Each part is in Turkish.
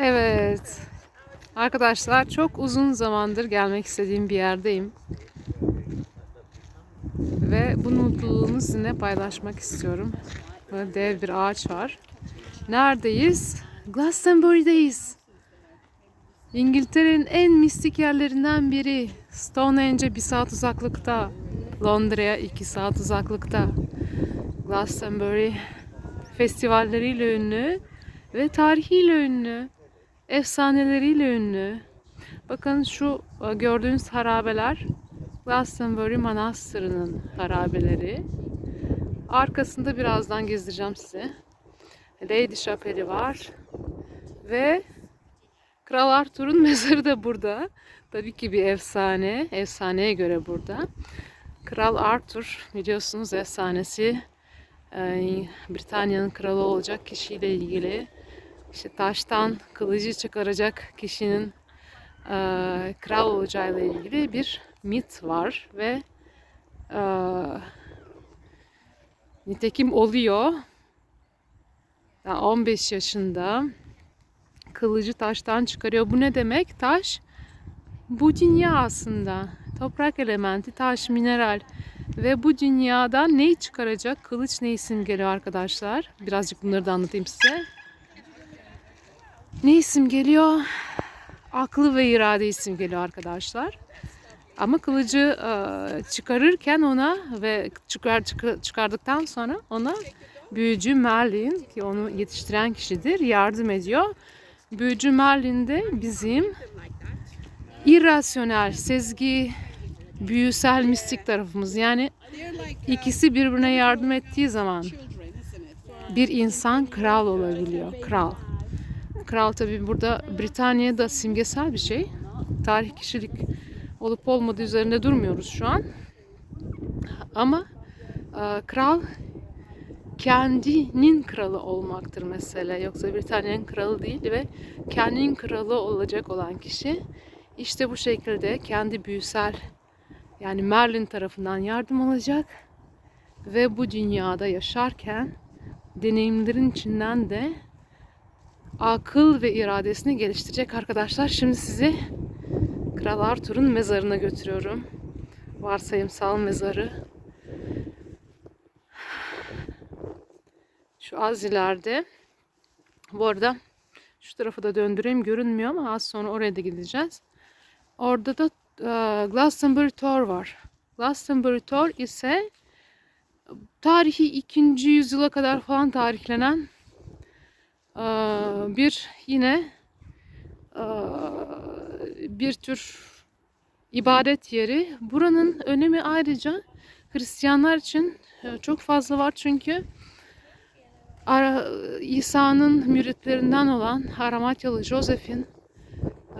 Evet. Arkadaşlar çok uzun zamandır gelmek istediğim bir yerdeyim. Ve bu mutluluğumu sizinle paylaşmak istiyorum. Böyle dev bir ağaç var. Neredeyiz? Glastonbury'deyiz. İngiltere'nin en mistik yerlerinden biri. Stonehenge'e bir saat uzaklıkta. Londra'ya iki saat uzaklıkta. Glastonbury festivalleriyle ünlü ve tarihiyle ünlü, efsaneleriyle ünlü. Bakın şu e, gördüğünüz harabeler Glastonbury Manastırı'nın harabeleri. Arkasında birazdan gezdireceğim size. Lady Chapel'i var. Ve Kral Arthur'un mezarı da burada. Tabii ki bir efsane. Efsaneye göre burada. Kral Arthur biliyorsunuz efsanesi e, Britanya'nın kralı olacak kişiyle ilgili işte taştan kılıcı çıkaracak kişinin e, kral olacağıyla ilgili bir mit var ve e, nitekim oluyor. Daha 15 yaşında kılıcı taştan çıkarıyor. Bu ne demek? Taş bu dünya aslında. Toprak elementi, taş, mineral. Ve bu dünyadan neyi çıkaracak? Kılıç ne isim geliyor arkadaşlar? Birazcık bunları da anlatayım size. Ne isim geliyor? Aklı ve irade isim geliyor arkadaşlar. Ama kılıcı e, çıkarırken ona ve çıkar, çıkar- çıkardıktan sonra ona büyücü Merlin ki onu yetiştiren kişidir yardım ediyor. Büyücü Merlin de bizim irrasyonel, sezgi, büyüsel, mistik tarafımız. Yani ikisi birbirine yardım ettiği zaman bir insan kral olabiliyor. Kral. Kral tabi burada Britanya'da simgesel bir şey. Tarih kişilik olup olmadığı üzerinde durmuyoruz şu an. Ama e, kral kendinin kralı olmaktır mesele. Yoksa Britanya'nın kralı değil ve kendinin kralı olacak olan kişi işte bu şekilde kendi büyüsel yani Merlin tarafından yardım alacak ve bu dünyada yaşarken deneyimlerin içinden de akıl ve iradesini geliştirecek arkadaşlar. Şimdi sizi Kral Arthur'un mezarına götürüyorum. Varsayımsal mezarı. Şu az ileride. Bu arada şu tarafı da döndüreyim görünmüyor ama az sonra oraya da gideceğiz. Orada da e, Glastonbury Tor var. Glastonbury Tor ise tarihi 2. yüzyıla kadar falan tarihlenen bir yine e, bir tür ibadet yeri. Buranın önemi ayrıca Hristiyanlar için e, çok fazla var çünkü İsa'nın müritlerinden olan Haramatyalı Joseph'in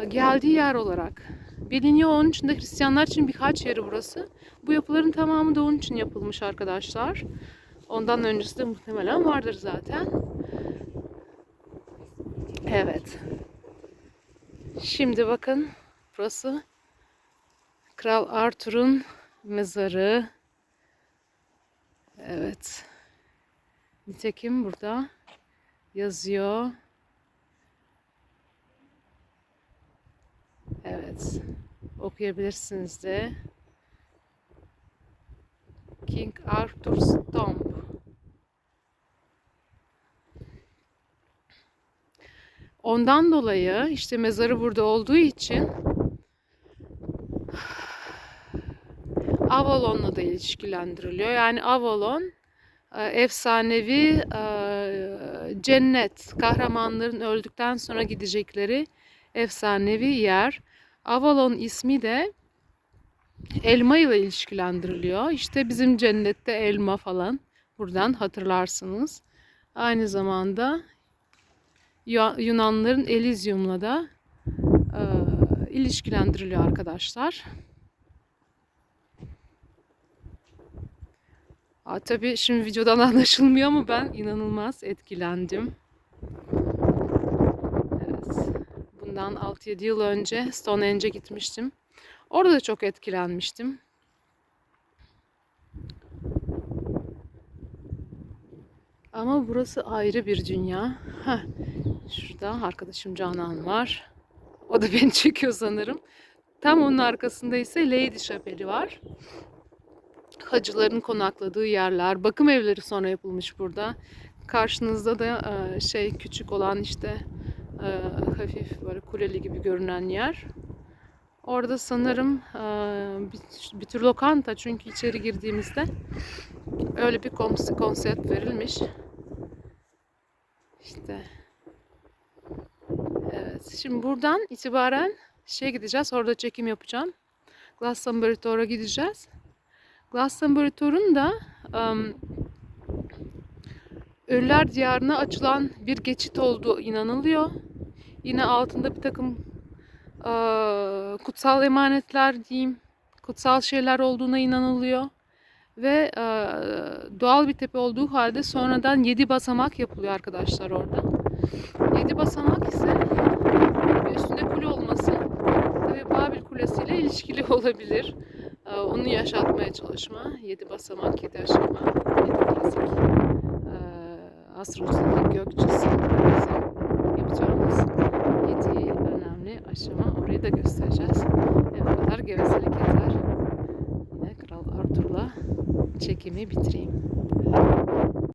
e, geldiği yer olarak biliniyor. Onun için de Hristiyanlar için birkaç yeri burası. Bu yapıların tamamı da onun için yapılmış arkadaşlar. Ondan öncesi de muhtemelen vardır zaten. Evet. Şimdi bakın burası Kral Arthur'un mezarı. Evet. Nitekim burada yazıyor. Evet. Okuyabilirsiniz de. King Arthur's Tomb. Ondan dolayı işte mezarı burada olduğu için Avalon'la da ilişkilendiriliyor. Yani Avalon e, efsanevi e, cennet, kahramanların öldükten sonra gidecekleri efsanevi yer. Avalon ismi de elma ile ilişkilendiriliyor. İşte bizim cennette elma falan buradan hatırlarsınız. Aynı zamanda Yunanların Elysium'la da e, ilişkilendiriliyor arkadaşlar. Aa, tabii şimdi videodan anlaşılmıyor ama ben inanılmaz etkilendim. Evet. Bundan 6-7 yıl önce Stonehenge'e gitmiştim. Orada da çok etkilenmiştim. Ama burası ayrı bir dünya. Heh. Şurada arkadaşım Canan var. O da beni çekiyor sanırım. Tam onun arkasında ise Lady Şapeli var. Hacıların konakladığı yerler, bakım evleri sonra yapılmış burada. Karşınızda da e, şey küçük olan işte e, hafif böyle kuleli gibi görünen yer. Orada sanırım e, bir, tür lokanta çünkü içeri girdiğimizde öyle bir kons- konsept verilmiş. İşte evet şimdi buradan itibaren şeye gideceğiz. Orada çekim yapacağım. Glastonbury Tor'a gideceğiz. Glastonbury Tor'un da em, Ölüler Diyarı'na açılan bir geçit olduğu inanılıyor. Yine altında bir takım eee, kutsal emanetler diyeyim, kutsal şeyler olduğuna inanılıyor. Ve eee, doğal bir tepe olduğu halde sonradan yedi basamak yapılıyor arkadaşlar orada. Yedi basamak ise üstünde kule olması tabii Babil Kulesi ile ilişkili olabilir. Eee, Onu yaşatmaya çalışma. Yedi basamak, yedi aşama, yedi klasik eee astrolojideki gök cisim bizim yapacağımız yedi önemli aşama. Orayı da göstereceğiz. Bu kadar gevezelik yeter. Yine Kral Arthur'la çekimi bitireyim.